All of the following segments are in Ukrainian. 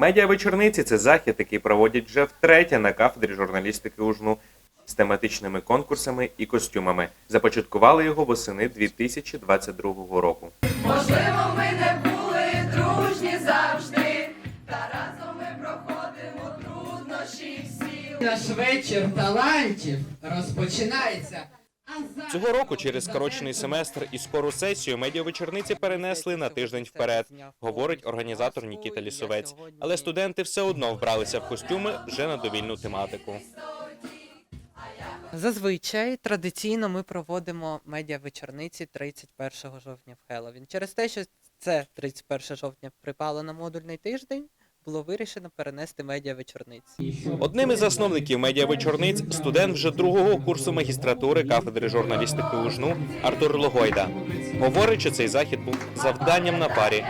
Медіавечорниці це захід, який проводять вже втретє на кафедрі журналістики УЖНУ з тематичними конкурсами і костюмами. Започаткували його восени 2022 року. Можливо, ми не були дружні завжди, та разом ми проходимо труднощі всі. Наш вечір талантів розпочинається. Цього року через скорочений семестр і скору сесію медіавечорниці перенесли на тиждень вперед, говорить організатор Нікіта Лісовець. Але студенти все одно вбралися в костюми вже на довільну тематику. Зазвичай традиційно ми проводимо медіавечорниці 31 жовтня в Хеллоуін. Через те, що це 31 жовтня припало на модульний тиждень, було вирішено перенести медіавечорниці. Одним із засновників медіавечорниць студент вже другого курсу магістратури кафедри журналістики УЖНУ Артур Логойда. Говорить, що цей захід був завданням на парі.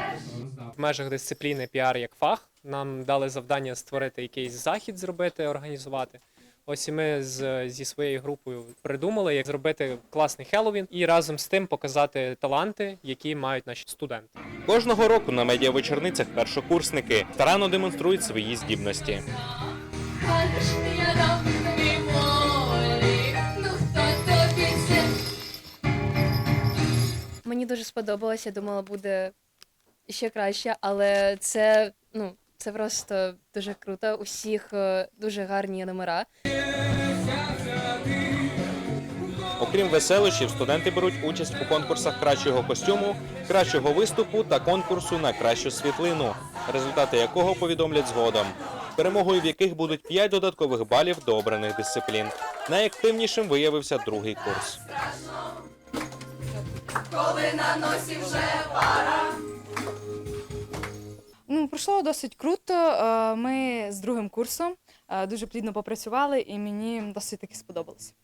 в межах дисципліни піар як фах. Нам дали завдання створити якийсь захід, зробити, організувати. Ось і ми з, зі своєю групою придумали, як зробити класний Хеллоуін і разом з тим показати таланти, які мають наші студенти. Кожного року на медіавечорницях першокурсники старанно демонструють свої здібності. Мені дуже сподобалось, я думала, буде ще краще, але це, ну, це просто дуже круто. У всіх е, дуже гарні номера. Окрім веселощів, студенти беруть участь у конкурсах кращого костюму, кращого виступу та конкурсу на кращу світлину, результати якого повідомлять згодом. Перемогою в яких будуть 5 додаткових балів до обраних дисциплін. Найактивнішим виявився другий курс. Коли на носі вже пара. Пройшло досить круто. Е, Ми з другим курсом е, дуже плідно попрацювали, і мені досить таки сподобалось.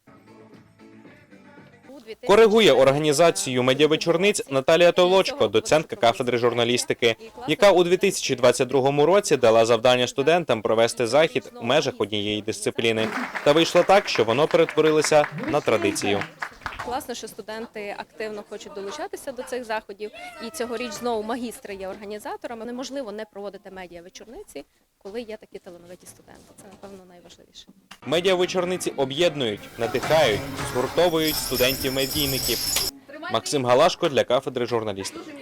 Коригує організацію медіавечорниць Наталія Толочко, доцентка кафедри журналістики, яка у 2022 році дала завдання студентам провести захід у межах однієї дисципліни. Та вийшло так, що воно перетворилося на традицію. Класно, що студенти активно хочуть долучатися до цих заходів. І цьогоріч знову магістри є організаторами. Неможливо не проводити медіа вечорниці, коли є такі талановиті студенти. Це напевно найважливіше. Медіавечорниці об'єднують, надихають, згуртовують студентів-медійників. Максим Галашко для кафедри журналістики.